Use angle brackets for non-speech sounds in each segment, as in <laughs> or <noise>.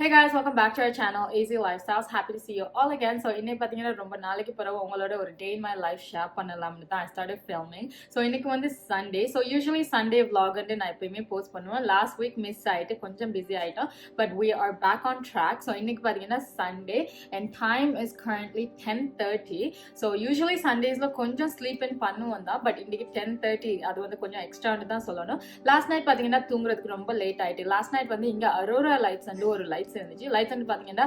Hey guys welcome back to our channel easy life Lifestyles. Happy to see you all again so இன்னைக்கு பார்த்தீங்கன்னா ரொம்ப நாளைக்கு பிறகு உங்களோட ஒரு day in my life share பண்ணலாம்னு தான் ஐ ஸ்டார்ட் filming. ஸோ இன்னைக்கு வந்து சண்டே ஸோ யூஸ்வலி சண்டே vlogன்ட்டு நான் எப்பயுமே போஸ்ட் பண்ணுவேன். லாஸ்ட் வீக் மிஸ் ஆயிட்டு கொஞ்சம் பிஸி ஆகிட்டோம் but we are back on track so இன்னைக்கு பார்த்தீங்கன்னா Sunday and time is currently ten thirty so usually சண்டேஸில் கொஞ்சம் ஸ்லீப் இன் பண்ணுவோம் தான். பட் இன்னைக்கு டென் தேர்ட்டி அது வந்து கொஞ்சம் எக்ஸ்ட்ரான்னு தான் சொல்லணும். லாஸ்ட் நைட் பார்த்தீங்கன்னா தூங்குறதுக்கு ரொம்ப லேட் ஆகிட்டு லாஸ்ட் நைட் வந்து இங்கே அரோரா லைட்ஸ் வந்து ஒரு லைட்ஸ் இருந்துச்சு லைட்ஸ் வந்து பார்த்தீங்கன்னா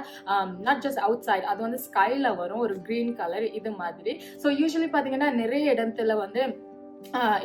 not um, just outside அது வந்து ஸ்கைல வரும். ஒரு க்ரீன் கலர் இது மாதிரி. ஸோ யூஸ்வலி பார்த்தீங்கன்னா நிறைய இடத்துல வந்து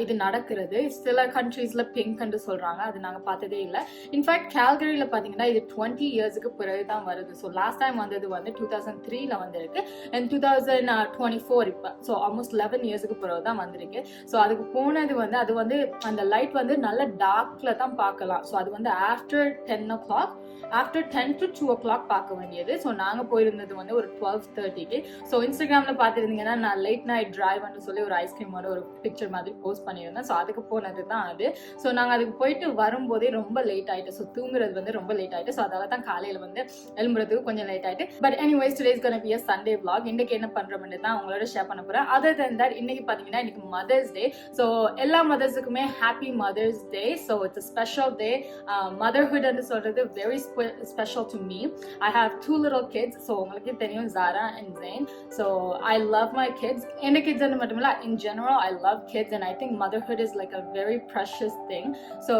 இது நடக்கிறது. சில கண்ட்ரீஸ்ல பிங்க்னு சொல்றாங்க. அது நாங்கள் பார்த்ததே இல்லை. இன்ஃபேக்ட் கேல்கரியில் பார்த்தீங்கன்னா இது டுவெண்ட்டி இயர்ஸ்க்கு பிறகு தான் வருது. ஸோ லாஸ்ட் டைம் வந்தது வந்து டூ தௌசண்ட் த்ரீல வந்திருக்கு. And two thousand twenty four இப்போ. ஸோ ஆல்மோஸ்ட் லெவன் இயர்ஸுக்கு பிறகு தான் வந்திருக்கு. ஸோ அதுக்கு போனது வந்து அது வந்து அந்த லைட் வந்து நல்ல டார்க்ல தான் பார்க்கலாம். ஸோ அது வந்து after ten o'clock after ten to two o'clock பார்க்க வேண்டியது. ஸோ நாங்கள் போயிருந்தது வந்து ஒரு டுவெல் தேர்ட்டிக்கு ஸோ இன்ஸ்டாகிராமில் பார்த்துருந்தீங்கன்னா நான் லேட் நைட் டிரைவ்னு சொல்லி ஒரு ஐஸ்கிரீமோட ஒரு பிக்சர் மாதிரி போஸ்ட் பண்ணியிருந்தேன். ஸோ அதுக்கு போனது தான் அது. ஸோ நாங்கள் அதுக்கு போயிட்டு வரும்போதே ரொம்ப லேட் ஆகிட்டு ஸோ தூங்குறது வந்து ரொம்ப லேட் ஆகிட்டு ஸோ அதால் தான் காலையில் வந்து எழும்புறதுக்கு கொஞ்சம் லேட் ஆயிட்டு. But anyways today's gonna be Sunday vlog இன்னைக்கு என்ன பண்ணுறோம்னு தான் உங்களோட ஷேர் பண்ண போகிறேன் அதர் தென் தட் இன்னைக்கு பார்த்தீங்கன்னா இன்னைக்கு மதர்ஸ் டே ஸோ எல்லா மதர்ஸுக்குமே happy mother's day so it's special day மதர்ஹுட்னு சொல்றது very special to me I have two little kids so உங்களுக்கு தெரியும் Zara and Jain so I love my kids எந்த kids மட்டும் இல்லை in general I love kids and I think motherhood is like a very precious thing. So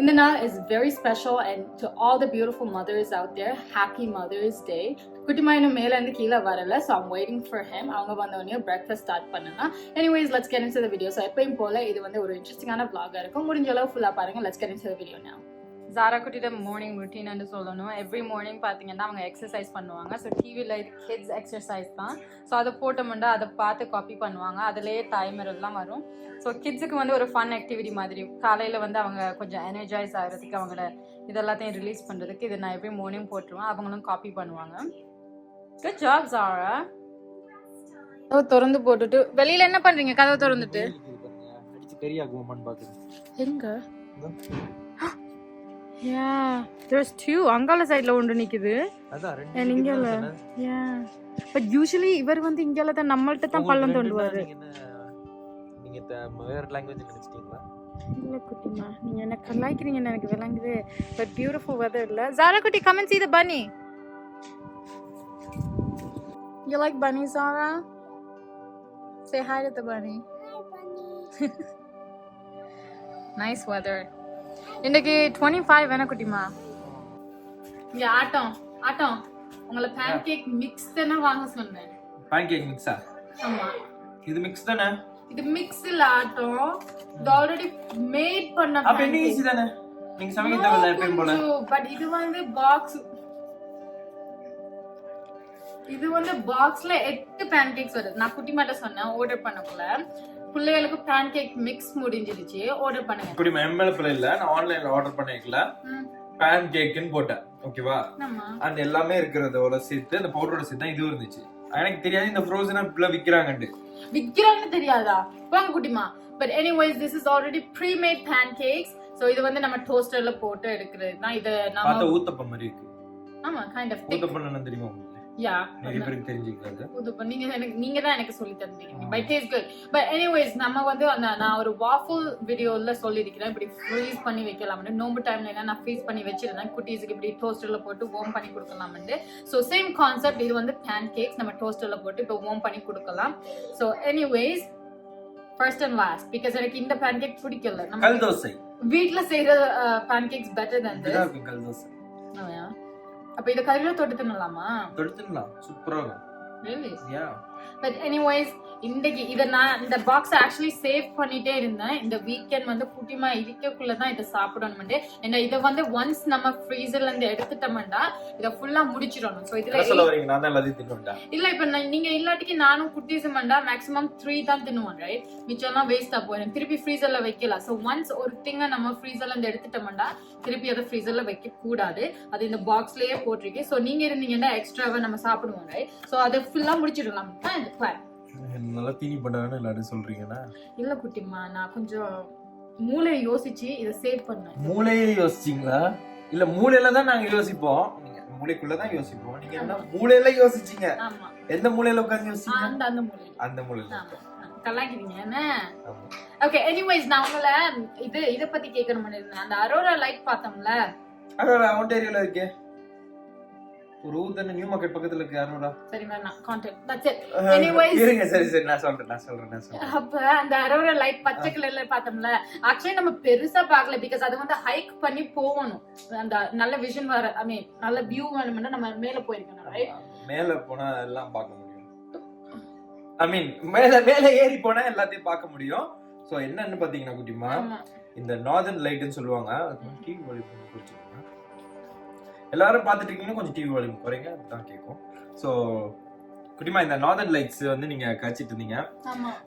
in the night is very special and to all the beautiful mothers out there, happy Mother's Day. குட்டிமா இன்னும் மேல இருந்து கீழே வரல so I'm waiting for them அவங்க வந்தோடனே breakfast start பண்ணலாம் anyways let's get into the video so எப்பயும் போல இது வந்து ஒரு இன்ட்ரெஸ்டிங்கான vlog-ஆ இருக்கும். முடிஞ்ச அளவு ஃபுல்லாக பாருங்க. Let's get into the video now. Zara குட்டியோட மார்னிங் ருட்டீன்னு சொல்லணும். எவ்ரி மார்னிங் பார்த்தீங்கன்னா அவங்க எக்ஸசைஸ் பண்ணுவாங்க. ஸோ டிவியில் கிட்ஸ் எக்ஸசைஸ் தான். ஸோ அதை போட்டோம்னா அதை பார்த்து காப்பி பண்ணுவாங்க. அதுலேயே டைமர் எல்லாம் வரும். ஸோ கிட்ஸுக்கு வந்து ஒரு ஃபன் ஆக்டிவிட்டி மாதிரி. காலையில் வந்து அவங்க கொஞ்சம் எனர்ஜைஸ் ஆகிறதுக்கு அவங்களோட இதெல்லாத்தையும் ரிலீஸ் பண்ணுறதுக்கு இதை நான் எவ்ரி மார்னிங் போட்டுருவேன். அவங்களும் காப்பி பண்ணுவாங்க. குட் ஜாப் ஜாரா கதவை திறந்து போட்டுட்டு வெளியில என்ன பண்றீங்க? கதவை திறந்துட்டு. எங்க? யா there's two. அங்கால சைடுல ஒன்று நிக்குது. அதான் ரெண்டு And இங்க இல்ல. யா பட் யூசுவலி இவர் வந்து இங்கால தான் நம்மள்ட்ட தான் பள்ளம் தோண்டுவாரு. நீங்க த- வேற லாங்குவேஜ் நினைச்சிட்டீங்களா? இல்ல குட்டிமா நீங்க என்ன கலாய்க்கிறீங்கன்னு எனக்கு விளங்குது. பட் பியூட்டிஃபுல் வெதர் இல்ல. ஜாரா குட்டி come and see the bunny. You like bunny Zara? Say hi to the bunny. <laughs> இன்னைக்கு 25 வேணா குட்டிமா? இங்க ஆட்டம் ஆட்டம். உங்களை பேன்கேக் மிக்ஸ் தானே வாங்க சொன்னேன். பேன் கேக் மிக்ஸா ஆமா. இது மிக்ஸ் தானே? இது மிக்ஸ் இல்ல ஆட்டம். இது ஆல்ரெடி மேட் பண்ண அப்ப என்ன ஈஸி தானே? நீங்க சமைக்க தேவையில்ல எப்பயும் போல. பட் இது வந்து பாக்ஸ் இது வந்து பாக்ஸ்ல எட்டு பேன்கேக்ஸ் வருது. நான் குட்டி மாட்ட சொன்னேன் ஆர்டர் பண்ணக்குள்ள. பிள்ளைகளுக்கு பேன்கேக் மிக்ஸ் முடிஞ்சிருச்சு ஆர்டர் பண்ணுங்க. இப்படி எம்எல் பிள்ளை இல்ல நான் ஆன்லைன்ல ஆர்டர் பண்ணிக்கல. பேன் கேக்குன்னு போட்டேன் ஓகேவா அந்த எல்லாமே இருக்கிறதோட சேர்த்து அந்த பவுடரோட சேர்த்து தான் இது இருந்துச்சு. எனக்கு தெரியாது இந்த ஃப்ரோசனா இப்படிலாம் விக்கிறாங்கண்டு விக்கிறான்னு தெரியாதா? வாங்க குட்டிமா. But anyways this is already pre made pancakes so இது வந்து நம்ம டோஸ்டர்ல போட்டு எடுக்கிறது தான் இதை நம்ம ஊத்தப்பம் மாதிரி இருக்கு. ஆமா கைண்ட் ஆஃப் ஊத்தப்பம் என்ன தெரியுமா யா நிறைய பேருக்கு புது நீங்க எனக்கு நீங்க தான் எனக்கு சொல்லி தந்தீங்க. But taste good but anyways நம்ம வந்து அந்த நான் ஒரு வாஃபுல் வீடியோல சொல்லியிருக்கிறேன். இப்படி ஃப்ரீஸ் பண்ணி வைக்கலாம்னு. நோம்பு டைம்ல என்ன நான் ஃப்ரீஸ் பண்ணி வச்சிருந்தேன் குட்டீஸுக்கு இப்படி டோஸ்டர்ல போட்டு வார்ம் பண்ணி கொடுக்கலாம்னு. ஸோ சேம் கான்செப்ட் இது வந்து பேன் கேக்ஸ் நம்ம டோஸ்டர்ல போட்டு இப்போ வார்ம் பண்ணி கொடுக்கலாம். So anyways first and last because எனக்கு இந்த பேன் கேக் பிடிக்கல. நம்ம வீட்ல செய்யற பேன் கேக்ஸ் பெட்டர் தன் கல் தோசை. அப்ப இதை கறியில தொட்டு தின்னலாமா? தொடுத்துடலாம் சூப்பரா இருக்கும். யா பட் எனிவைஸ் இன்னைக்கு இதை நான் இந்த பாக்ஸ் ஆக்சுவலி சேவ் பண்ணிட்டே இருந்தேன். இந்த வீக்கெண்ட் வந்து குட்டிமா இருக்கக்குள்ள தான் இதை சாப்பிடணும்ட்டு. என்ன இதை வந்து ஒன்ஸ் நம்ம ஃப்ரீசர்ல இருந்து எடுத்துட்டோம்டா இதை ஃபுல்லா முடிச்சிடணும். ஸோ இதுல இல்ல இப்ப நீங்க இல்லாட்டிக்கு நானும் குட்டீஸுமண்டா மேக்ஸிமம் த்ரீ தான் தின்னுவோம் ரைட் மிச்சம்லாம் வேஸ்டா போயிடும் திருப்பி ஃப்ரீசர்ல வைக்கலாம் ஸோ ஒன்ஸ் ஒரு திங்க நம்ம ஃப்ரீசர்ல இருந்து எடுத்துட்டோம்டா திருப்பி அதை ஃப்ரீசர்ல வைக்க கூடாது அது இந்த பாக்ஸ்லயே போட்டிருக்கு ஸோ நீங்க இருந்தீங்கன்னா எக்ஸ்ட்ராவா நம்ம சாப்பிடுவோம் ரைட் ஸோ அதை ஃபுல்லா முடிச்சிடலாம். தான் பிளான் நல்லா தீனி பண்ணான்னு எல்லாரும் சொல்றீங்கன்னா? இல்ல குட்டிமா நான் கொஞ்சம் மூளை யோசிச்சு இதை சேவ் பண்ணேன் மூளையே யோசிச்சீங்களா? இல்ல மூளையில தான் நாங்க யோசிப்போம். நீங்க மூளைக்குள்ள தான் யோசிப்போம். நீங்க என்ன மூளையில யோசிச்சீங்க? ஆமா. எந்த மூலையில உட்கார்ந்து யோசிச்சீங்க? அந்த அந்த மூலையில அந்த மூலையில ஆமா. கலாய்க்கிறீங்க என்ன. ஓகே எனிவேஸ் நான் உங்களை இது இத பத்தி கேட்கணும் பண்ணிருந்தேன் அந்த அரோரா லைட் பார்த்தோம்ல? அரோரா ஒன்டேரியோல இருக்கே. ஒரு ஊர் தானே நியூ மார்க்கெட் பக்கத்துல இருக்கு அரோரா சரி வேணாம் கான்டெக்ட் தட்ஸ் இட் Anyways. இருங்க சரி சரி நான் சொல்றேன் நான் சொல்றேன் நான் சொல்றேன். அப்ப அந்த அரோரா லைட் பச்சை கலர்ல பார்த்தோம்ல ஆக்சுவலி நம்ம பெருசா பார்க்கல பிகாஸ் அது வந்து ஹைக் பண்ணி போகணும். அந்த நல்ல விஷன் வர ஐ மீன் நல்ல வியூ வேணும்னா நம்ம மேல போயிருக்கணும் ரைட் மேல போனா எல்லாம் பார்க்க முடியும். ஐ மீன் மேல மேல ஏறி போனா எல்லாத்தையும் பார்க்க முடியும். சோ என்னன்னு பாத்தீங்கன்னா குட்டிமா இந்த நார்தர்ன் லைட்னு சொல்லுவாங்க வால்யூம் கொஞ்சம் குறைச்சிக்கோங்க எல்லாரும் பார்த்துட்டு இருக்கீங்கன்னா கொஞ்சம் டிவி வால்யூம் குறைங்க. அதுதான் கேட்கும் ஸோ குட்டிமா இந்த நார்தர்ன் லைட்ஸ் வந்து நீங்க கழிச்சிட்டு இருந்தீங்க.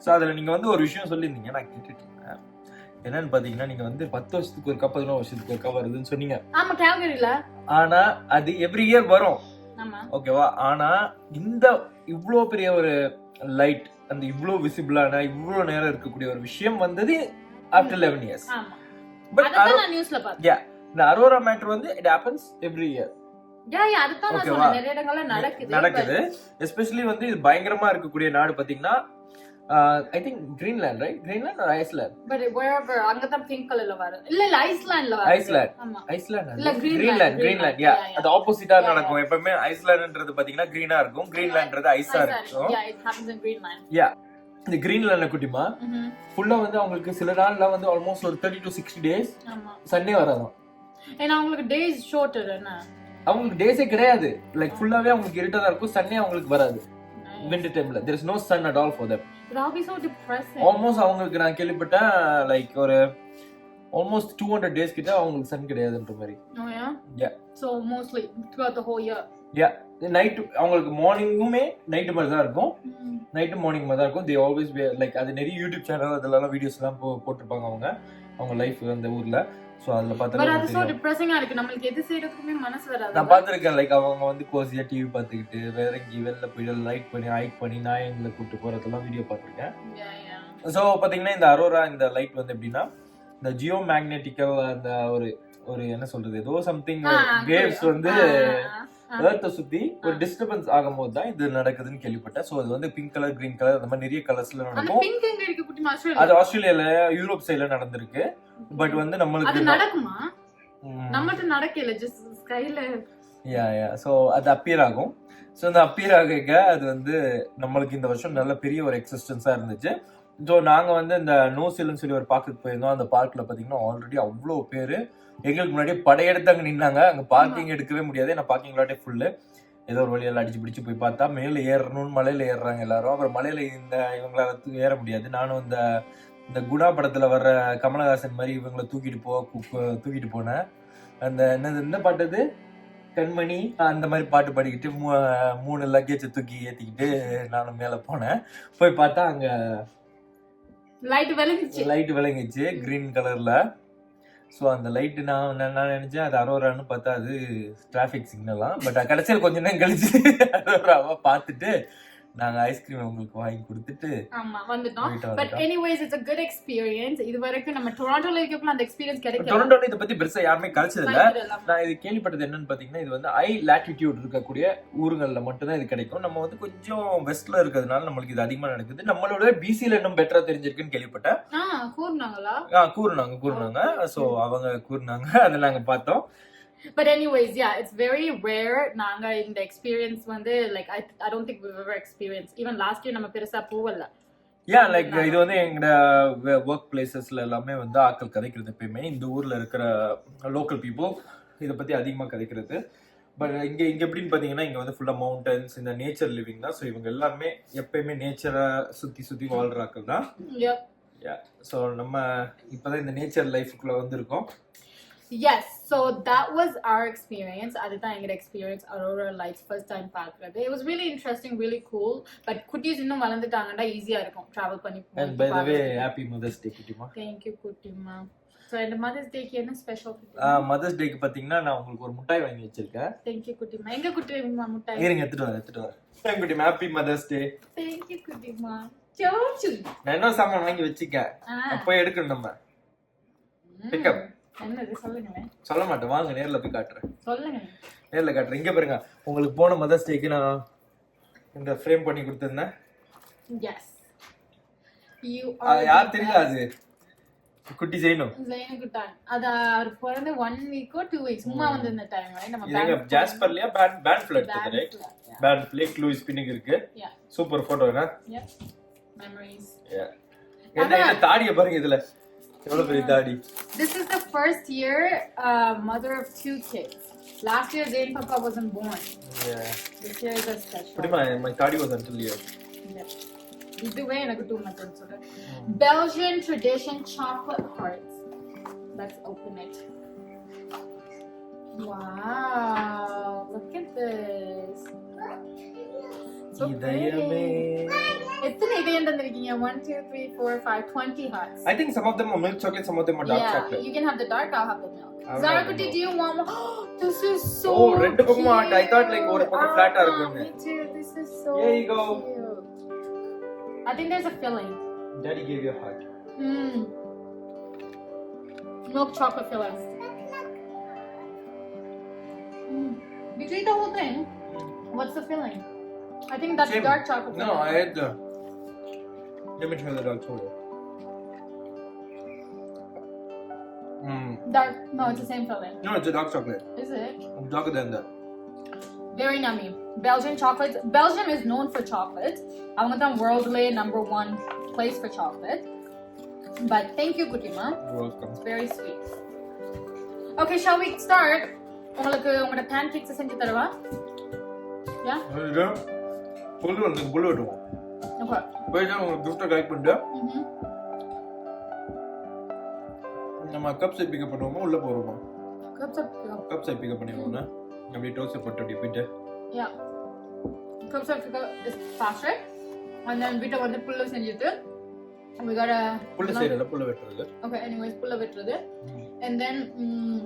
ஸோ அதுல நீங்க வந்து ஒரு விஷயம் சொல்லியிருந்தீங்க. நான் கேட்டுட்டு இருந்தேன் என்னன்னு பாத்தீங்கன்னா நீங்க வந்து பத்து வருஷத்துக்கு ஒரு பதினோரு வருஷத்துக்கு ஒருக்கா வருதுன்னு சொன்னீங்க. ஆமா கேல்கரியில ஆனா அது எவ்ரி இயர் வரும். ஓகேவா ஆனா இந்த இவ்ளோ பெரிய ஒரு லைட் அந்த இவ்ளோ விசிபிளான இவ்ளோ நேரம் இருக்கக்கூடிய ஒரு விஷயம் வந்தது ஆஃப்டர் லெவன் இயர்ஸ் பட் நியூஸ்ல பார்த்தேன். இந்த அரோரா மேட்டர் வந்து it happens every year yeah yeah நடக்குது எஸ்பெஷலி வந்து இது பயங்கரமா இருக்கக்கூடிய நாடு பாத்தீங்கன்னா I think Greenland right Greenland ஒரு ஐஸ்லாண்ட் பட் wherever அங்க தான் பிங்க் கலர்ல வரும். இல்ல இல்ல ஐஸ்லாண்ட்ல வரும். ஐஸ்லாண்ட் ஆமா. ஐஸ்லாண்ட் இல்ல, கிரீன்லாண்ட். கிரீன்லாண்ட் யா. அது ஆப்போசிட்டா. நடக்கும். எப்பவுமே ஐஸ்லாண்ட்ன்றது பாத்தீங்கன்னா கிரீனா இருக்கும். கிரீன்லாண்ட்ன்றது ஐஸா இருக்கும். Happens in greenland. இந்த கிரீன்லாண்ட் குட்டிமா. ஃபுல்லா வந்து அவங்களுக்கு சில நாள்ல வந்து ஆல்மோஸ்ட் ஒரு thirty to sixty days Sunday வராதான் ஏன்னா உங்களுக்கு டேஸ் ஷார்ட்டர் என்ன? அவங்களுக்கு டேஸே கிடையாது. லைக் ஃபுல்லாவே அவங்களுக்கு இருட்டா இருக்கும். சண்டே அவங்களுக்கு வராது. விண்டர் டைம்ல there is no sun at all for them. Almost அவங்களுக்கு நான் கேள்விப்பட்டேன் லைக் ஒரு ஆல்மோஸ்ட் டூ ஹண்ட்ரட் டேஸ் கிட்ட அவங்களுக்கு சன் கிடையாதுன்ற மாதிரி. So mostly throughout the whole year. Night அவங்களுக்கு மார்னிங்குமே நைட்டு மாதிரி தான் இருக்கும். நைட்டு மார்னிங் மாதிரி தான் இருக்கும். தே ஆல்வேஸ் லைக் அது நிறைய யூடியூப் சேனல் அதுலலாம் வீடியோஸ் எல்லாம் போ- போட்டிருப்பாங்க அவங்க. அவங்க லைஃப் அந்த ஊர்ல. ஸோ அதுல பார்த்தா இருக்கு நம்மளுக்கு எது செய்யறதுக்குமே மனசு வராது நான் பார்த்துருக்கேன் லைக் அவங்க வந்து கோசியா டிவி பார்த்துக்கிட்டு வேற எங்கேயும் வெளில போய் லைட் பண்ணி ஹைக் பண்ணி நாயங்களை கூட்டு போறதெல்லாம் வீடியோ பார்த்துருக்கேன். ஸோ பார்த்தீங்கன்னா இந்த அரோரா இந்த லைட் வந்து எப்படின்னா இந்த ஜியோ மேக்னெட்டிக்கல் அந்த ஒரு ஒரு என்ன சொல்றது ஏதோ சம்திங் வேவ்ஸ் வந்து. ஏர்த்தை சுத்தி ஒரு டிஸ்டர்பன்ஸ் ஆகும்போது தான் இது நடக்குதுன்னு கேள்விப்பட்டேன். ஸோ அது வந்து பிங்க் கலர் கிரீன் கலர் அந்த மாதிரி நிறைய கலர்ஸ்ல நடக்கும். அது ஆஸ்திரேலியால யூரோப் சைடுல நடந்திருக்கு. பட் வந்து அது நம்மளுக்கு நடக்குமா? நம்மகிட்ட நடக்கல ஜஸ்ட் ஸ்கைல யா யா ஸோ அது அப்பியர் ஆகும். ஸோ அந்த அப்பியர் ஆக அது வந்து நம்மளுக்கு இந்த வருஷம் நல்ல பெரிய ஒரு எக்ஸிஸ்டன்ஸாக இருந்துச்சு. ஸோ நாங்கள் வந்து இந்த நோசில்னு சொல்லி ஒரு பார்க்குக்கு போயிருந்தோம். அந்த பார்க்கில் பார்த்தீங்கன்னா ஆல்ரெடி அவ்வளோ பேர். எங்களுக்கு முன்னாடியே படையெடுத்து அங்கே நின்னாங்க. அங்கே பார்க்கிங் எடுக்கவே முடியாது. ஏன்னா பார்க்கிங் லாட்டே ஃபுல்லு ஏதோ ஒரு வழியெல்லாம் அடிச்சு பிடிச்சு போய் பார்த்தா மேலே ஏறணும்னு மலையில் ஏறுறாங்க எல்லாரும். அப்புறம் மலையில் இந்த இவங்களால ஏற முடியாது. நானும் இந்த இந்த குணா படத்தில் வர்ற கமலஹாசன் மாதிரி இவங்களை தூக்கிட்டு போ தூக்கிட்டு போனேன். அந்த என்னது என்ன பாட்டு கண்மணி. அந்த மாதிரி பாட்டு பாடிக்கிட்டு மூ- மூணு லக்கேஜை தூக்கி ஏற்றிக்கிட்டு நானும் மேலே போனேன். போய் பார்த்தா அங்கே லைட் விளங்குச்சு. லைட் விளங்கிச்சு கிரீன் கலர்ல ஸோ அந்த லைட்டு நான் நான் நினச்சேன் நினைச்சேன் அது அரோரான்னு பார்த்தா அது டிராஃபிக் சிக்னலாம் பட் கடைசியில் கொஞ்ச நேரம் கழிச்சு <laughs> அரோராவை பார்த்துட்டு நாங்கள் ஐஸ்கிரீம் உங்களுக்கு வாங்கி கொடுத்துட்டு ஆமா வந்துட்டோம். But anyways it's a good experience. இது வரைக்கும் நம்ம டொராண்டோல இருக்கப்பல அந்த எக்ஸ்பீரியன்ஸ் கிடைக்கல. டொரண்டோல இதை பத்தி பெருசா யாருமே கழிச்சது இல்ல. நான் இது கேள்விப்பட்டது என்னன்னு பாத்தீங்கன்னா இது வந்து ஐ லாட்டிடியூட் இருக்கக்கூடிய ஊருங்கள்ல மட்டும்தான் இது கிடைக்கும். நம்ம வந்து கொஞ்சம் வெஸ்ட்ல இருக்கிறதுனால நம்மளுக்கு இது அதிகமா நடக்குது. நம்மளோட பிசில இன்னும் பெட்டரா தெரிஞ்சிருக்குன்னு கேள்விப்பட்டேன். ஆ, கூறுனாங்க கூறுனாங்க. சோ அவங்க கூறுனாங்க. <laughs> அதை நாங்க பார்த்தோம். But anyways, yeah, it's very rare. நாங்க இந்த experience வந்து like I I don't think we've ever experienced. Even last year நம்ம பெருசா போகல. ஏன் லைக் இது வந்து எங்களோட ஒர்க் பிளேசஸ்ல எல்லாமே வந்து ஆட்கள் கதைக்கிறது எப்பயுமே இந்த ஊர்ல இருக்கிற லோக்கல் பீப்புள் இதை பத்தி அதிகமா கதைக்கிறது பட் இங்க இங்க எப்படின்னு பாத்தீங்கன்னா இங்க வந்து ஃபுல்லா மவுண்டன்ஸ் இந்த நேச்சர் லிவிங் தான் ஸோ இவங்க எல்லாருமே எப்பயுமே நேச்சரை சுத்தி சுத்தி வாழ்ற ஆட்கள் தான் Yep. ஸோ நம்ம இப்பதான் இந்த நேச்சர் லைஃபுக்குள்ள வந்திருக்கோம் Yes, so that was our experience. அதுதான் எங்களோட experience Aurora Lights first time பார்க்கறது. It was really interesting, really cool. But குட்டீஸ் இன்னும் வளர்ந்துட்டாங்கன்னா ஈஸியா இருக்கும் travel பண்ணி by the way happy mother's day குட்டிமா Thank you குட்டிமா. So இந்த மதர்ஸ் டேக்கு என்ன ஸ்பெஷல் மதர்ஸ் டேக்கு பாத்தீங்கன்னா நான் உங்களுக்கு ஒரு முட்டாய் வாங்கி வச்சிருக்கேன் Thank you குட்டிமா. எங்க குட்டிமா முட்டாய்? இருங்க எடுத்துட்டு வரேன் எடுத்துட்டு வரேன் குட்டிமா happy mother's day Thank you குட்டிமா. சோச்சு. நான் என்ன சாமான் வாங்கி வச்சிருக்கேன். போய் எடுக்கணும் நம்ம Pick up. என்னது சொல்லுங்களேன் சொல்ல மாட்டேன். வாங்க நேர்ல போய் காட்டுறேன். சொல்லுங்க நேர்ல காட்டுறேன். இங்க பாருங்க. உங்களுக்கு போன மதர்ஸ் டேக்கு நான் இந்த ஃப்ரேம் பண்ணி கொடுத்துருந்தேன். எஸ் யூ யார் தெரியல அது? குட்டி செய்யணும் ஜெயனுக்குட்டான் அது அவர் பிறந்து ஒன் வீக்கோ டூ வீக்ஸ் சும்மா வந்து இந்த டைம் நம்ம இது எங்க ஜாஸ்பர்லயா pant pant flood right Banff lake Louise பின்னிங் இருக்கு. சூப்பர் போட்டோ என்ன. Memories. என்ன தாடிய பாருங்க இதுல. This is the first year uh, mother of two kids. Last year Zayn Papa wasn't born. Yeah. This year is a special. புரியுமா my தாடி was until here Yep. இதுவே எனக்கு டூ மந்த்ஸ் சொல்றேன் Belgian tradition chocolate hearts. Let's open it. Wow, look at this. So இதயமே pretty. எத்தனை இதயம் தந்திருக்கீங்க one two three four five twenty hearts I think some of them are milk chocolate some of them are dark yeah, chocolate you can have the dark, I'll have the milk. I'll Zara have the Kuti, milk. do you want more? <gasps> this is so Oh, ரெண்டு பக்கமும் heart. I thought like ஒரு பக்கம் cute. flat ஆ Ah, இருக்கும்னு. Me too. This is so Here you go. cute. I think there's a filling. daddy gave you a heart Mm. Milk chocolate fillings. Mm. Did you eat the whole thing? What's the filling? I think that's Same. dark chocolate. no filling. I had the let me try that also mm. Dark. No, it's the same filling. no it's a dark chocolate Is it? it's darker than that Very yummy. Belgian chocolates. Belgium is known for chocolates. அவங்க தான் worldly number one place for chocolate. But thank you, Kutima. You're welcome It's very sweet. Okay, shall we start? உங்களுக்கு உங்களோட pancakes செஞ்சு தரவா? Yeah? இது புல்லு வந்து புல்லு வெட்டுவோம் Okay. போயிட்டு உங்களுக்கு கிஃப்ட்டை கலெக்ட் பண்ணிட்டு Mhm. நம்ம கப் சைட் பிக்கப் பண்ணுவோமா? உள்ள போறோமா? Cups of curbside pickup பண்ணிடுவோம்னா அப்படியே டோஸ்ட் போட்டு அப்படியே போயிட்டு. Of is faster. And then வீட்டை வந்து புல்ல செஞ்சுட்டு we gotta புல்லு செய்யறல புல்லு வெட்டுறது. And then mm,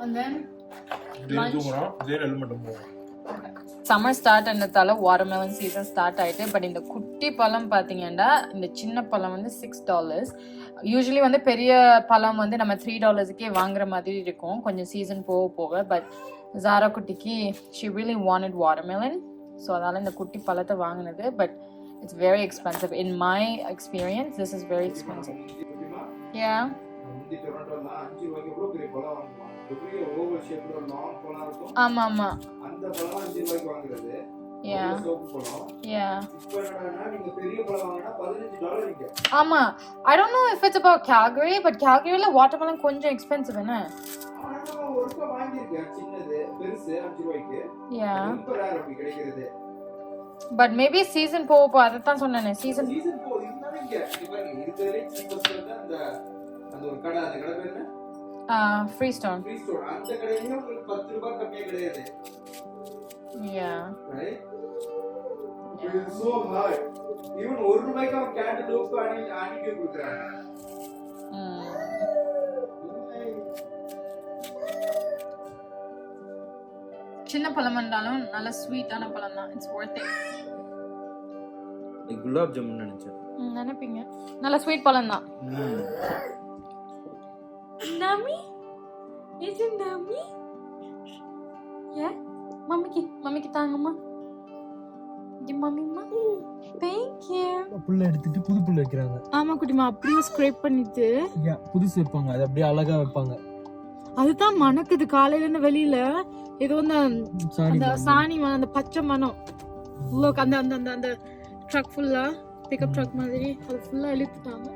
and then இது தூங்குறோம் ஜெயில் எலிமெண்ட் போவோம் சம்மர் ஸ்டார்ட் ஆனதால வாட்டர்மெலன் சீசன் ஸ்டார்ட் ஆயிட்டு பட் இந்த குட்டி பழம் பார்த்தீங்கன்னா இந்த சின்ன பழம் வந்து சிக்ஸ் டாலர்ஸ் யூஸ்வலி வந்து பெரிய பழம் வந்து நம்ம த்ரீ டாலர்ஸுக்கே வாங்குற மாதிரி இருக்கும். கொஞ்சம் சீசன் போக போக பட் ஜாரா குட்டிக்கு she really wanted watermelon so அதனால இந்த குட்டி பழத்தை வாங்கினது but it's very expensive in my experience this is very expensive yeah ஆமாம் ஆமாம். அந்த பழம் அஞ்சு ரூபாய்க்கு வாங்குறது. ஆமா. I don't know if it's about Calgary but Calgaryல watermelon கொஞ்சம் எக்ஸ்பென்சிவ் என்ன? பட் மேபி சீசன் போக போ அதை தான் சொன்னேனே. சீசன் சீசன் போகுது இருந்தாலும் இங்க. இங்க பாருங்க இருக்கிறதுலே சீப்பஸ்ட் வந்து அந்த அந்த ஒரு கடை அந்த கடை பேர் என்ன? ஃப்ரீ ஸ்டோன் ஃப்ரீ ஸ்டோர் அந்த கடையிலயும் உங்களுக்கு பத்து ரூபாய் கம்மியா கிடையாது. யா? It is so hard. Even ஒரு ரூபாய்க்கு அவன் கேட்டு டோப்பு அணி அணிக்கே கொடுக்குறாங்க. சின்ன பழம் இருந்தாலும் நல்ல ஸ்வீட்டான பழம் தான். It's worth it gulab jamun நினைச்சேன். நினைப்பீங்க. நல்ல ஸ்வீட் பழம் தான். நமி இஸ் இட் நமி ஏ மம்மிக்கு மம்மிக்கு தாங்கம்மா இது மம்மிம்மா தேங்க் யூ புல்ல எடுத்துட்டு புது புல்ல வைக்கிறாங்க. ஆமா குட்டிமா அப்படியே ஸ்க்ரேப் பண்ணிட்டு. புதுசு வைப்பாங்க. அது அப்படியே அழகா வைப்பாங்க. அதுதான் மணக்குது காலையில இருந்து வெளியில. ஏதோ அந்த அந்த சாணி மனம் அந்த பச்சை மனம் லுக் அந்த அந்த அந்த அந்த ட்ரக் ஃபுல்லா பிக்கப் ட்ரக் மாதிரி. அது ஃபுல்லா இழுத்துட்டாங்க.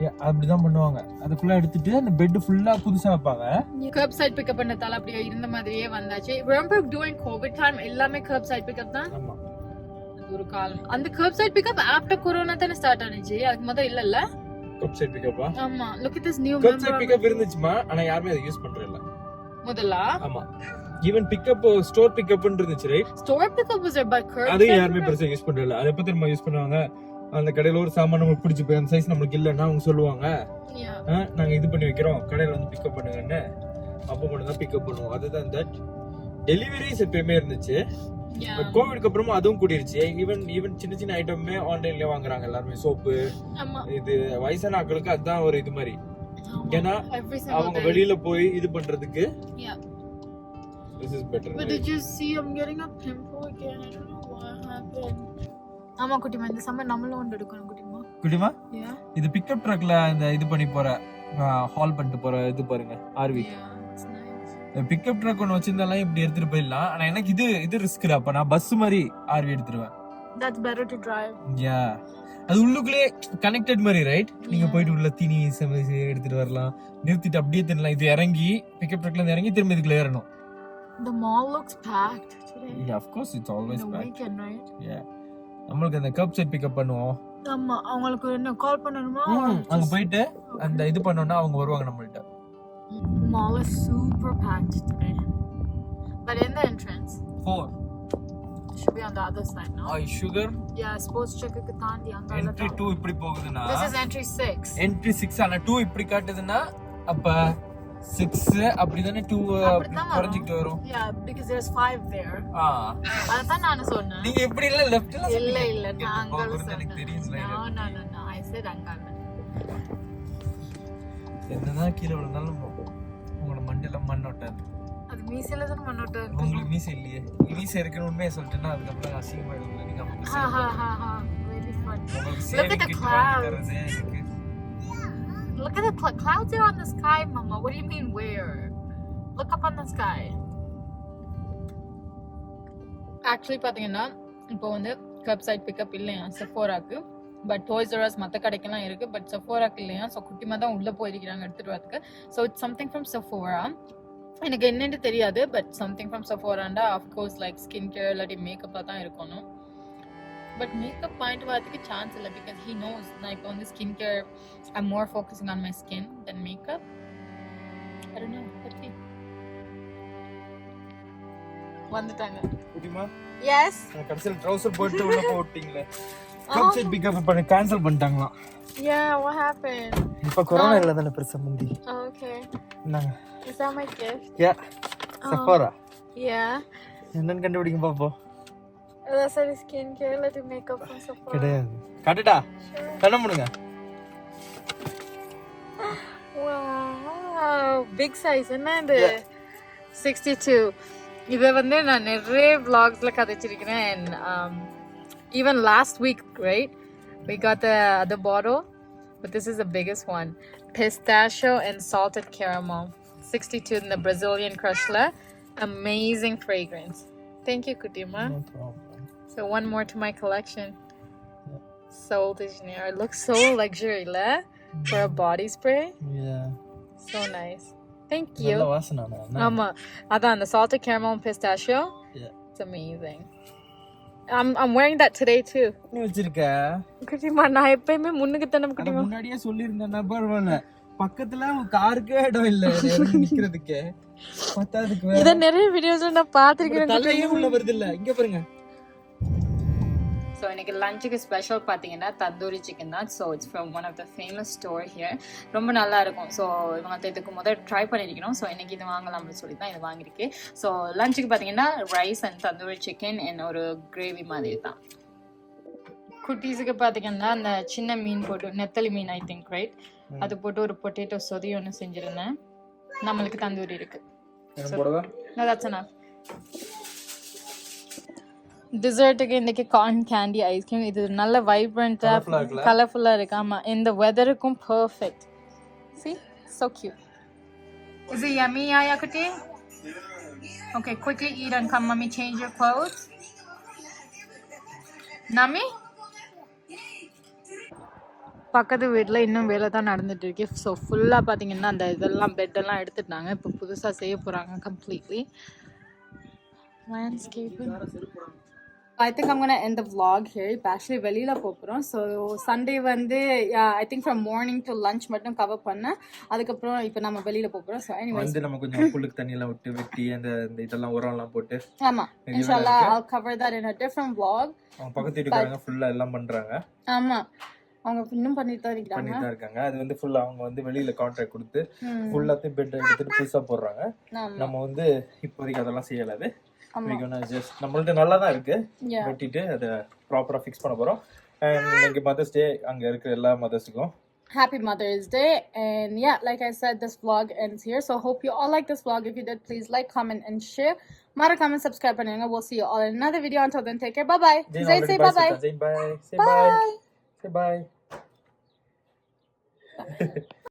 அப்படிதான் பண்ணுவாங்க. அதை ஃபுல்லா எடுத்துட்டு அந்த பெட் ஃபுல்லா புதுசா வைப்பாங்க. கர்ப் சைட் பிக்கப் பண்ணதால அப்படியே இருந்த மாதிரியே வந்தாச்சு. ரொம்ப டூயிங் கோவிட் டைம் எல்லாமே கர்ப் சைட் பிக்கப் தான் அது ஒரு காலம். அந்த curbside pickup after corona தானே ஸ்டார்ட் ஆனிச்சு? அதுக்கு முதல்ல இல்லல்ல கப் சைட் பிக்கப்பா ஆமா. Look it this new curbside pickup இருந்துச்சுமா? ஆனா யாருமே அதை யூஸ் பண்றது இல்ல. முதல்ல ஆமா. ஈவன் பிக்கப் ஸ்டோர் பிக்கப் இருந்துச்சு right store pickup was but curb அதையும் யாருமே பெருசா யூஸ் பண்றது இல்ல. அதை பத்தி நம்ம யூஸ் பண்ணுவாங்க? அந்த கடையில ஒரு சாமான் நம்மளுக்கு பிடிச்சி போய் அந்த சைஸ் நம்மளுக்கு இல்லைன்னா அவங்க சொல்லுவாங்க. ஆ, நாங்க இது பண்ணி வைக்கிறோம். கடையில வந்து பிக்கப் பண்ணுங்கன்னு. அப்போ மட்டும் தான் பிக்கப் பண்ணுவோம். அதுதான் தட் டெலிவரிஸ் எப்பயுமே இருந்துச்சு. கோவிட்க்கு அப்புறமா அதுவும் கூடிருச்சு. ஈவன் ஈவன் சின்ன சின்ன ஐட்டமே ஆன்லைன்லயே வாங்குறாங்க எல்லாருமே. சோப்பு இது வயசான ஆட்களுக்கு அதுதான் ஒரு இது மாதிரி. ஏன்னா அவங்க. வெளியில போய் இது பண்றதுக்கு. This is better But did you see I'm getting a pimple again? I don't know what happened. ஆமா குட்டிமா இந்த சம்மர் நம்மளும் ஒன்று எடுக்கணும் குட்டிமா குட்டிமா. இது பிக்கப் ட்ரக்ல இந்த இது பண்ணி போற ஹால் பண்ணிட்டு போற இது பாருங்க ஆர்வி. பிக்கப் ட்ரக் ஒன்று வச்சிருந்தாலும் இப்படி எடுத்துட்டு போயிடலாம் ஆனா எனக்கு இது இது ரிஸ்க் அப்ப நான் பஸ் மாதிரி ஆர்வி எடுத்துருவேன் That's better to drive. யா அது உள்ளுக்குள்ளே கனெக்டட் மாதிரி ரைட் நீங்க. போயிட்டு உள்ள தீனி சமைச்சு எடுத்துட்டு வரலாம் நிறுத்திட்டு அப்படியே தின்னலாம் இது இறங்கி பிக்கப் ட்ரக்ல இருந்து இறங்கி திரும்ப இதுக்குள்ள ஏறணும் The mall looks packed today. Yeah, of course it's always The back. weekend, right? Yeah. நம்மளுக்கு அந்த கப் செட் பிக்கப் பண்ணுவோம். ஆமா அவங்களுக்கு என்ன கால் பண்ணணுமா? அங்க போயிட்டு அந்த இது பண்ணோம்னா அவங்க வருவாங்க நம்மள்ட்ட. Mall is super packed today. But in the entrance, it should be on the other side, no? I sugar Yeah, sports check க்கு தாண்டி அங்க என்ட்ரி டூ இப்படி போகுதுன்னா This is entry 6. Entry six ஆனா டூ இப்படி காட்டுதுன்னா அப்ப சிக்ஸ் அப்படிதானே டூ அப்படிதான் வரும். குறைஞ்சிக்கிட்டு வரும். Yeah, because there's 5 there. ஆ. அதான் நான் சொன்னேன். நீங்க எப்படி இல்ல லெஃப்ட்ல இல்ல இல்ல நான் அங்க எனக்கு தெரியும் சொன்னேன் slide. no no no no. I said அங்க என்னதான் கீழே விழுந்தாலும் உங்களோட மண் ஒட்டாது அது மீசையில தான் மண்ணோட்ட உங்களுக்கு மீசை இல்லையே. மீசை இருக்குன்னு உண்மையை சொல்லிட்டேன்னா அதுக்கப்புறம் அசிங்கமா இல்லை நீங்க ha ha ha look at the cl- clouds are on the sky mama. What do you mean where? Look up on the sky. Actually பார்த்தீங்கன்னா இப்போ வந்து கப் சைட் பிக்கப் இல்லையா? செஃபோராக்கு பட் டாய்ஸ் ஆர்ஸ் மற்ற கடைக்கெல்லாம் இருக்குது பட் செஃபோராக்கு இல்லையா? So குட்டிமா தான் உள்ளே போயிருக்கிறாங்க எடுத்துகிட்டு வரதுக்கு. So it's something from Sephora எனக்கு என்னென்னு தெரியாது. But something from செஃபோராண்டா of course like skin care இல்லாட்டி மேக்கப்பாக தான் இருக்கணும். பட் மேக்கப் பாயிண்ட் வரதுக்கு சான்ஸ் இல்லை பிகாஸ் ஹீ நோஸ் நான் இப்போ வந்து skin care I more focusing on my skin then makeup பற்றி வந்துட்டாங்க குட்டிமா எஸ் நான் கடைசியில் ட்ரௌசர் போட்டு உள்ள போட்டீங்களே. கப் செட் பிக்கப் பண்ணி கேன்சல் பண்ணிட்டாங்களாம் யா வாட் ஹேப்பன் இப்ப கொரோனா இல்ல தானே பெருசா முந்தி? ஓகே என்னங்க? Is that my gift yeah Sephora yeah என்னன்னு கண்டுபிடிங்க பாப்போம். Let you makeup from Sephora. கிடையாது காட்டுடா கண்ண முடுங்க Wow, big size என்ன இது 62 இதை வந்து நான் நிறைய vlogsல கதைச்சிருக்கிறேன் and um, even last week right we got the other bottle but this is the biggest one pistachio and salted caramel 62 in the Brazilian crushla amazing fragrance thank you Kutima so one more to my collection Soul de Janeiro it looks so <laughs> luxury la for a body spray so nice thank you நல்ல வாசனை ஆமா அதான் அந்த salted caramel and pistachio Yeah. it's amazing I'm I'm wearing that today too நீ வச்சிருக்க குட்டிமா நான் எப்பயுமே முன்னுக்கு தானே அத குட்டிமா முன்னாடியே சொல்லியிருந்தேன்னா பரவாயில்ல பக்கத்துல காருக்கே இடம் இல்ல இறங்கி நிக்கிறதுக்கு பத்தாதுக்கு இத வேற நிறைய வீடியோஸ்ல நான் பாத்திருக்கேன் தலையே உள்ள வருது இல்ல இங்க பாருங்க ஸோ இன்னைக்கு லஞ்சுக்கு ஸ்பெஷல் பார்த்தீங்கன்னா தந்தூரி சிக்கன் தான். So it's from one of the famous store here ரொம்ப நல்லா இருக்கும் ஸோ இவங்க இதுக்கு முதல் ட்ரை பண்ணியிருக்கணும். ஸோ இன்னைக்கு இது வாங்கலாம் அப்படின்னு சொல்லி தான் இது வாங்கியிருக்கு. ஸோ லஞ்சுக்கு பார்த்தீங்கன்னா rice and tandoori chicken and ஒரு கிரேவி மாதிரி தான். குட்டீஸுக்கு பார்த்தீங்கன்னா அந்த சின்ன மீன் போட்டு நெத்தலி மீன் ஐ திங்க் ரைட் அது போட்டு ஒரு பொட்டேட்டோ சொதி ஒன்று செஞ்சிருந்தேன். நம்மளுக்கு தந்தூரி இருக்கு. டிசர்ட்டுக்கு இன்னைக்கு கார்ன் கேண்டி ஐஸ்கிரீம் இது நல்ல வைப்ரண்டா Colourful-ஆ இருக்குல்ல? கலர்ஃபுல்லா இருக்கு. ஆமா இந்த வெதருக்கும் perfect see? So cute. Is it yummy yaya kutti okay quickly eat and come mommy change your clothes. Nami? பக்கத்து வீட்டில் இன்னும் வேலை தான் நடந்துட்டு இருக்கு ஸோ ஃபுல்லாக பார்த்தீங்கன்னா அந்த இதெல்லாம் பெட்டெல்லாம் எடுத்துட்டாங்க. இப்போ புதுசாக செய்ய போகிறாங்க completely landscaping Think I'm gonna end the vlog here. இப்போ ஆக்சுவலி வெளியில போகிறோம் ஸோ சண்டே வந்து I think from morning to lunch மட்டும் கவர் பண்ணேன் அதுக்கப்புறம் இப்போ நம்ம வெளியில போகிறோம் ஸோ வந்து நம்ம கொஞ்சம் புல்லுக்கு தண்ணி எல்லாம் விட்டு வெட்டி அந்த இதெல்லாம் உரம் எல்லாம் போட்டு ஆமா. வெளியில இன்ஷால்லா cover that in a different vlog. அவங்க பக்கத்து வீட்டுக்காரங்க ஃபுல்லா எல்லாம் பண்றாங்க. ஆமா. அவங்க இன்னும் பண்ணிட்டு தான் இருக்கிறாங்க பண்ணிட்டு இருக்காங்க. அது வந்து ஃபுல்லா அவங்க வந்து வெளியில கான்ட்ராக்ட் கொடுத்து. ஃபுல்லாத்தையும் பெட் எடுத்துட்டு புதுசா போடுறாங்க. நம்ம வந்து இப்போதைக்கு அதெல்லாம் செய்யலாது ஜஸ்ட் நம்மள்ட்ட நல்லா தான் இருக்கு. வெட்டிட்டு அதை ப்ராப்பரா ஃபிக்ஸ் பண்ண போறோம் அண்ட் இன்னைக்கு மதர்ஸ் டே அங்க இருக்கிற எல்லா மதர்ஸுக்கும் happy Mother's Day. And yeah, like I said, this vlog ends here. So hope you all like this vlog. If you did, please like, comment, and share. Mara comment, subscribe, and we'll see you all in another video. Until then, take care. Bye bye. Jane Say, bye bye. Say bye. Say. Bye. Say bye.